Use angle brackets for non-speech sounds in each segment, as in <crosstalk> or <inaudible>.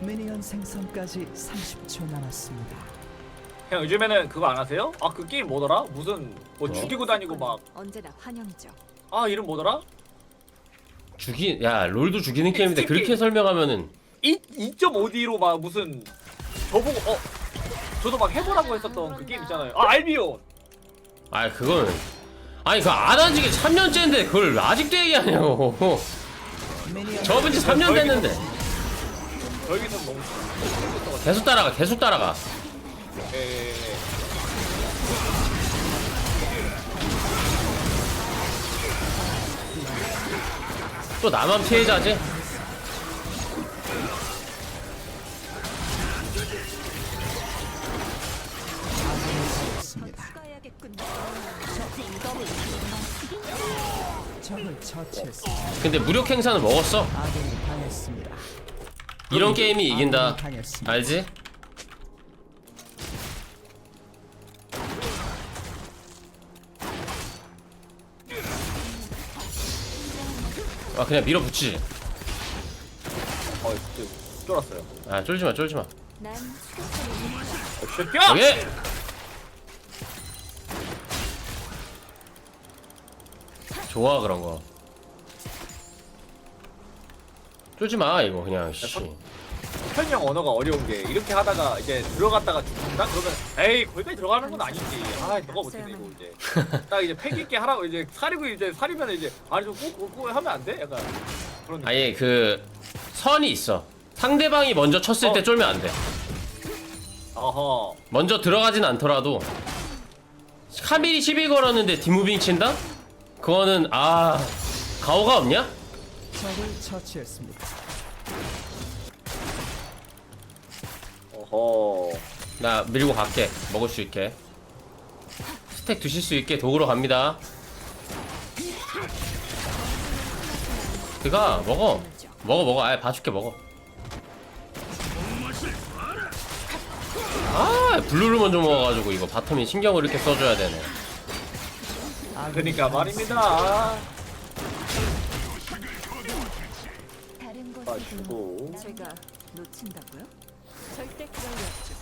미니언 생성까지 30초 남았습니다. 그냥 요즘에는 그거 안 하세요? 아 그 게임 뭐더라? 무슨 뭐 뭐? 죽이고 다니고 막 아 언제나 환영이죠. 이름 뭐더라? 죽이 야 롤도 죽이는 게임인데 그렇게 설명하면은 2 2.5D로 막 무슨 저보고 어 저도 막 해보라고 했었던 그 게임 있잖아요. 아 알비온. 아 그거는 아니 그거 안한 지가 3년째인데 그걸 아직도 얘기하냐고 접은 지 3년 됐는데 여기서 너무 계속 따라가 계속 따라가 에또 나만 피해자지? 적을 처치했습니다. 근데 무력 행사는 먹었어 아군이. 이런 게임이 이긴다. 알지? 아 그냥 밀어붙이지 어, 그, 쫄았어요. 아 쫄지 마 쫄지 마 난 추격하는 어, 새끼야! 여기 좋아 그런 거 쫄지 마 이거 그냥 씨 편형 언어가 어려운 게 이렇게 하다가 이제 들어갔다가 죽는다? 그러면 에이 거기까지 들어가는 건 아니지. 아 너가 못했네 이거 이제. <laughs> 딱 이제 패기 있게 하라고 이제 사리고 이제 사리면 이제 아니 좀 꾹꾹 하면 안 돼? 약간 그런. 느낌. 아예 그 선이 있어 상대방이 먼저 쳤을 때 어. 쫄면 안 돼 어허. 먼저 들어가진 않더라도 카밀이 시비 걸었는데 뒷무빙 친다? 그거는 아 가오가 없냐? 적을 처치했습니다. 어허. 나 밀고 갈게. 먹을 수 있게. 스택 드실 수 있게 도구로 갑니다. 그가 먹어. 먹어 먹어. 아예 봐줄게 먹어. 아 블루를 먼저 먹어가지고 이거 바텀이 신경을 이렇게 써줘야 되네. 아군이 그러니까 말입니다. 다른 아 곳에 주고. 제가 놓친다고요? 절대 그럴 리 없죠.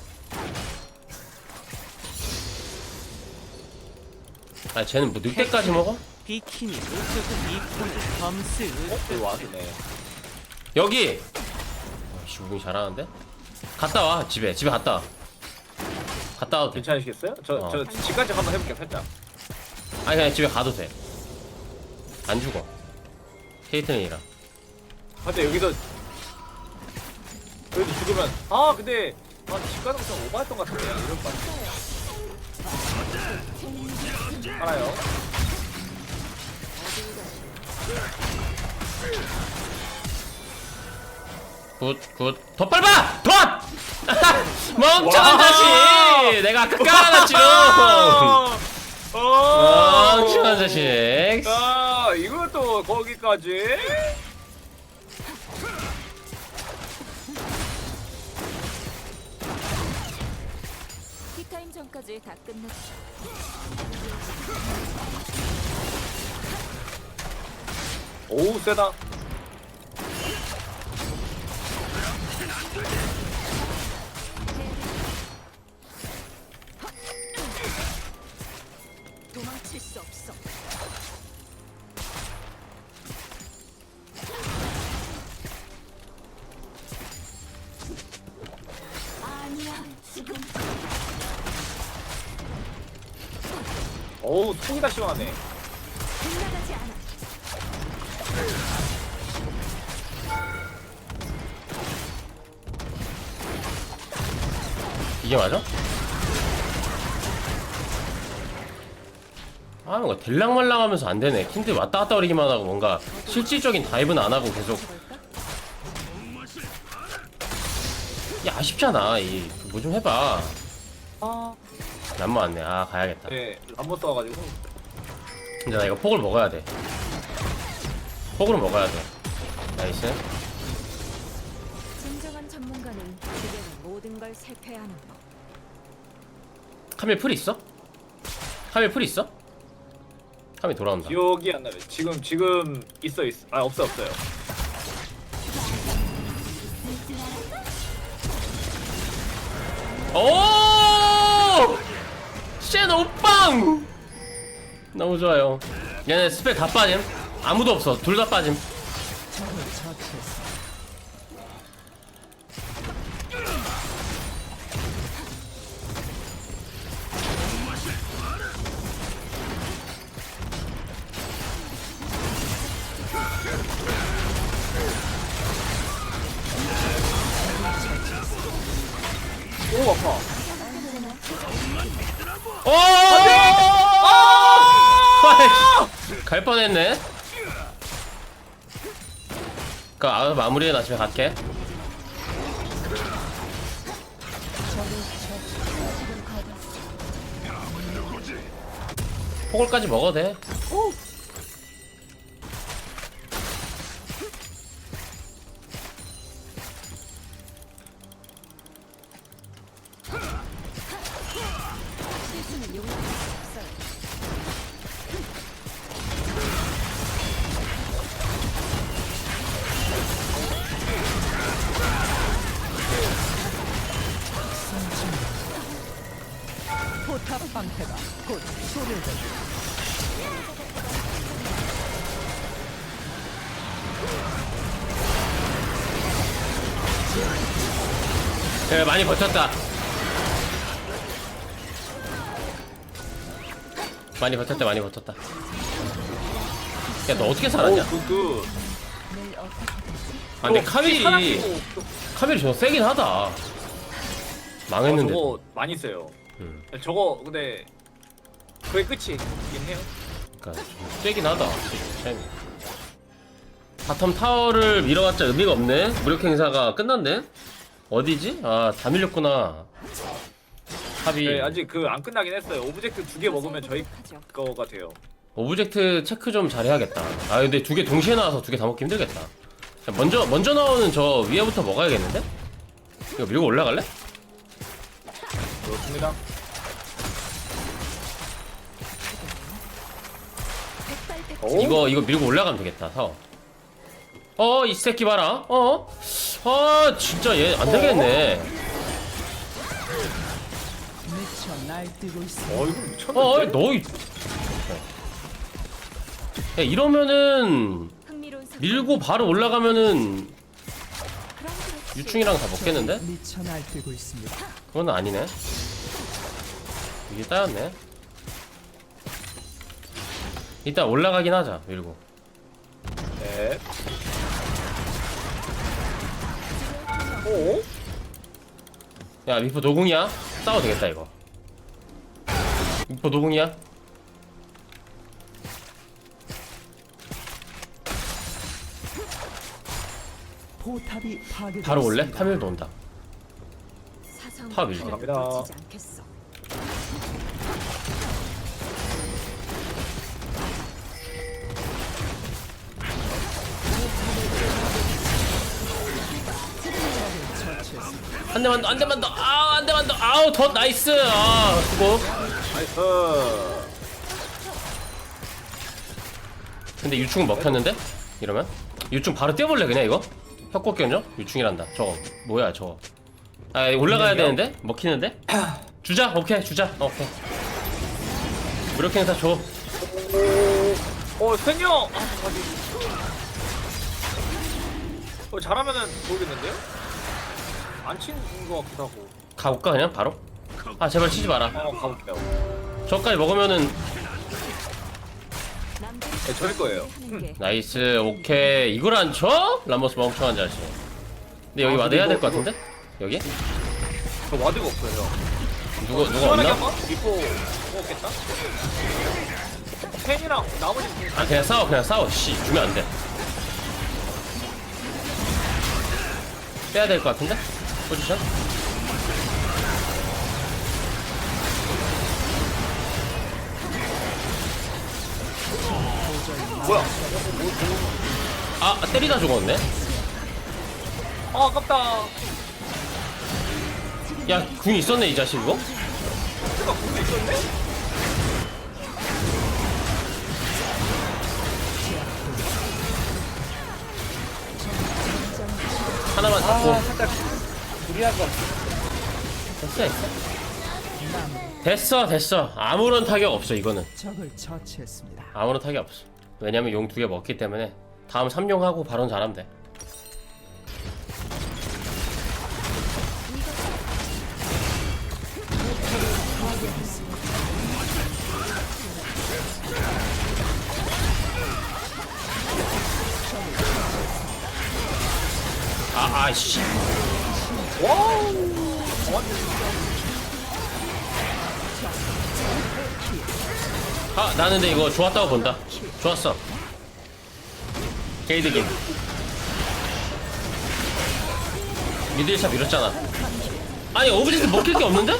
아 쟤는 뭐 늑대까지 먹어? 비키니 우수수 이쁜 점수 어? 여기 와주네. 여기 아씨 무빙 잘하는데? 갔다 와 집에 집에 갔다 와 갔다 와도 돼 괜찮으시겠어요? 저 어. 저 집까지 한번 해볼게요 살짝. 아니 그냥 집에 가도 돼안 죽어 케이트린이라 근데 여기서 여기서 죽으면 아 근데 아집 가는 거좀 오버했던 것 같은데 이럴 거 알아요. 굿굿 더 밟아! 덧! 멍청한 와! 자식 내가 아까 깔아놨지롱 어. 멍청한 자식 아 이것도 거기까지? 전까지 다 끝났죠. 오우 세다. 도망칠 수 없어. 아니야, 지금 어우 속이 다 시원하네. 빗나가지 않아. 이게 맞아? 아 뭔가 들랑말랑하면서 안 되네 킨드 왔다 갔다 거리기만 하고 뭔가 실질적인 다이브는 안 하고 계속? 야 아쉽잖아 이 뭐 좀 해봐 아, 남만 왔네 아 가야겠다 네, 한번 써가지고. 근데 나 이거 폭을 먹어야 돼 폭으로 먹어야 돼 나이스 진정한 전문가는 모든 걸 살펴야 하는 법. 카밀 풀 있어? 카밀 풀 있어? 카밀 돌아온다 기억이 안 나네. 지금 지금 있어 있어. 아 없어 없어요. 오! 쉔 오빵! 너무 좋아요. 얘네 스펙 다 빠짐. 아무도 없어. 둘 다 빠짐. 오! 아이씨, 갈 뻔했네. 그 아, 마무리해놔 집에 갈게. 포골까지 먹어도 돼. 그래 많이 버텼다. 많이 버텼다 많이 버텼다. 야 너 어떻게 살았냐? 아 근데 카밀이 카밀이 저 세긴 하다. 망했는데. 저거 많이 세요. 음. 저거 근데 그게 끝이긴 해요. 좀 세긴 하다. 참. 바텀 타워를 밀어봤자 의미가 없네. 무력 행사가 끝났네. 어디지? 아 다 밀렸구나. 합이 네, 아직 그 안 끝나긴 했어요. 오브젝트 두 개 먹으면 저희. 거가 돼요. 오브젝트 체크 좀 잘해야겠다. 아 근데 두 개 동시에 나와서 두 개 다 먹기 힘들겠다. 자, 먼저 먼저 나오는 저 위에부터 먹어야겠는데? 이거 밀고 올라갈래? 그렇습니다. 오? 이거 이거 밀고 올라가면 되겠다. 사워. 어이 새끼 봐라. 어? 아 진짜 얘 안 되겠네. 미쳐 날뛰고 있습니다. 어 미쳤는데. 어 너희. 야 이러면은 흥미로운 밀고 바로 올라가면은 그렇지. 유충이랑 다 먹겠는데? 미쳐 날뛰고 있습니다. 그건 아니네. 이게 따였네. 일단 올라가긴 하자 밀고. 네. 오? 야 미포 노궁이야? 싸워 되겠다 이거. 미포 노궁이야? 바로 올래? 카밀도 온다. 밀게. 갑니다. 한 대만 더, 한 대만 더, 아우 한 대만 더, 아우 더 나이스. 아 수고. 나이스. 근데 유충 먹혔는데? 이러면? 유충 바로 뛰어볼래 그냥 이거? 협곡 견적? 유충이란다. 저거 뭐야 저거? 아 올라가야? 되는데? 먹히는데? 주자 오케이 주자 오케이. 무력 행사 줘. 어 생명. 아 어디? 어 잘하면은 모르겠는데요? 안 치는 것 같기도 하고. 가볼까 그냥 바로? 아 제발 치지 마라. 어 가볼게요. 저까지 먹으면은 네, 저일 거예요. 나이스 오케이 이걸 안 쳐? 람버스 멍청한 자식. 근데 여기 아, 와드 해야 근데 될것 이거- 같은데? 여기? 저 와드가 없어요. 누구 누가 시원하게 없나? 한번 미포 먹었겠다. 팬이랑 나머지 아 그냥 싸워 그냥 싸워 씨 주면 안돼 빼야 될 것 같은데? 포지션? 뭐야? 아 때리다 죽었네? 아 아깝다. 야 궁 있었네 이 자식 이거? 내가 있었네? 하나만 잡고 살짝 것 같아. 됐어 됐어 됐어 됐어 아무런 타격 없어 이거는 적을 처치했습니다. 아무런 타격 없어 왜냐면 용 두 개 먹기 때문에 다음 3용하고 바론 잘하면 돼 아, 아이씨. 아, 나는 근데 이거 좋았다고 본다. 좋았어. 게이드긴. 미들샵 이랬잖아. 아니, 오브젝트 먹힐 게 없는데?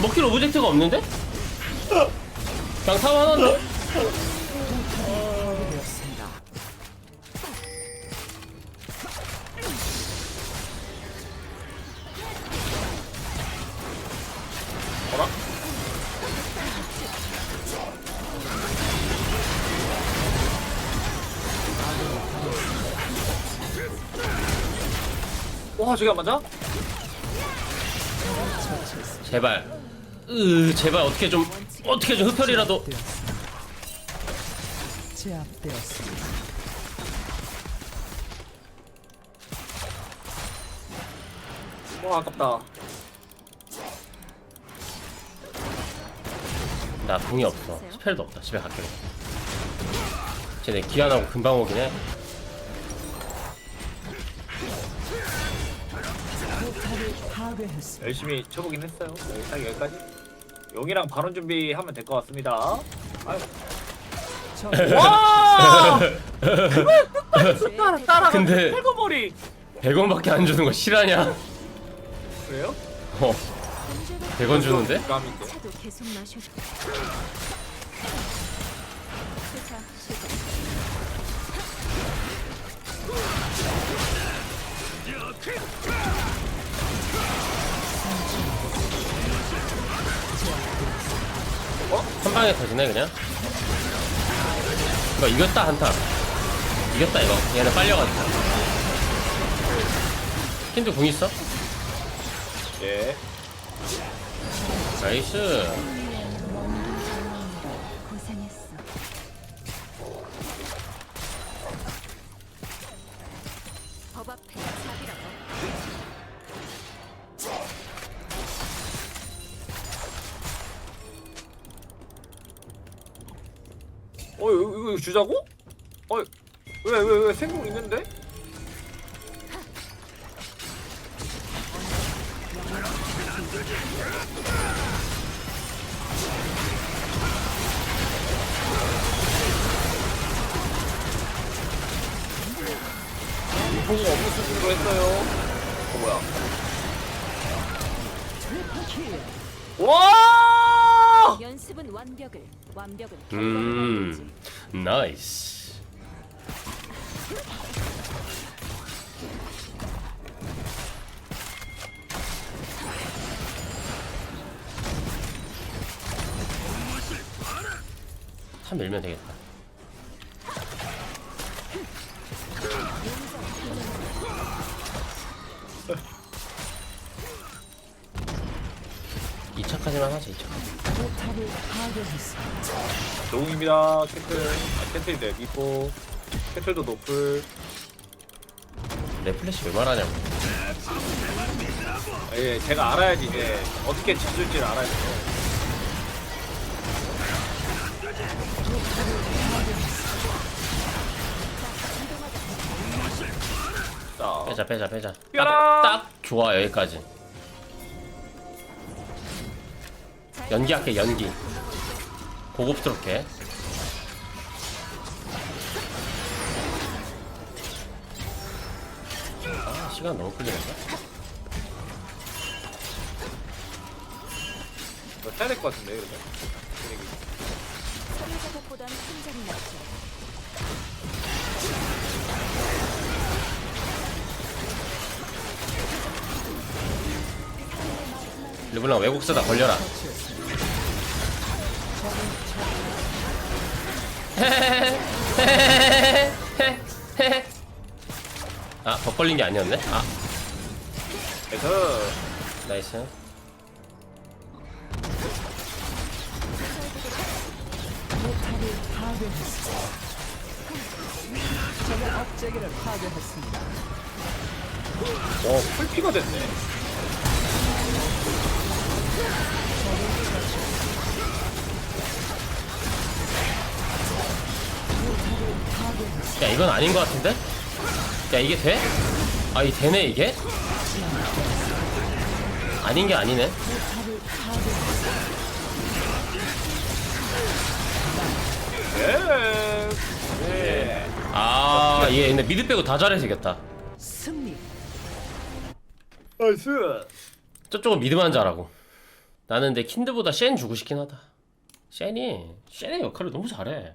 먹힐 오브젝트가 없는데? 그냥 타워 하나인데? 와 저게 안 맞아? 제발. 으, 제발 어떻게 좀, 어떻게 좀 흡혈이라도. 되었습니다. 제압되었습니다. 와 아깝다 나 궁이 없어. 스펠도 없다. 집에 갈게. 쟤네 기한하고 금방 오긴 해. 열심히 쳐보긴 했어요 여기 딱 여기까지 용이랑 발언 준비하면 될 것 같습니다 아유. <laughs> 와! 따라 따라 근데- 털거머리 100원밖에 안 주는 거 실화냐? 그래요? 어, 100원 주는데? 감인데 차도 계속 마셔. 한 방에 터지네 그냥. 이거 이겼다 한타. 이겼다 이거. 얘는 빨려가지고. 킨드 궁 있어? 예 나이스. 고생했어. 이거, 주자고? 어왜왜 왜 생각 있는데? 이봉 없는 수준으로 했어요. 어 뭐야? 와! 연습은 완벽을, 완벽은 음, 나이스. 한 밀면 되겠다. 이차까지만 하자, 2차까지. 포탑을 파괴했습니다. 노웅입니다. 캐틀. 아, 캐틀인데 미포. 캐틀도 노플. 내 플래시 왜 말하냐고. 아, 예, 제가 알아야지 이제 어떻게 지줄지를 알아야 돼요. 자, 빼자, 빼자, 빼자. 딱, 딱 좋아, 여기까지. 연기할게, 연기. 고급스럽게. 아, 시간 너무 끌리는데? 이거 해야 될 것 같은데 그러면. 서류 작업보단 혼자는 낫죠. 르블랑 외국 쓰다 걸려라. 아, 벗걸린 게 아니었네? 아, 그래서 나이스. 제가 업체기를 파괴했습니다. 어, 풀피가 됐네. 야 이건 아닌 것 같은데? 야 이게 돼? 아이 되네 이게? 아닌 게 아니네. 아얘 근데 미드 빼고 다 잘해서 이겼다 승리. 나이스 저쪽은 미드만 잘하고 나는 근데 킨드보다 쉔 주고 싶긴 하다 쉔이 쉔의 역할을 너무 잘해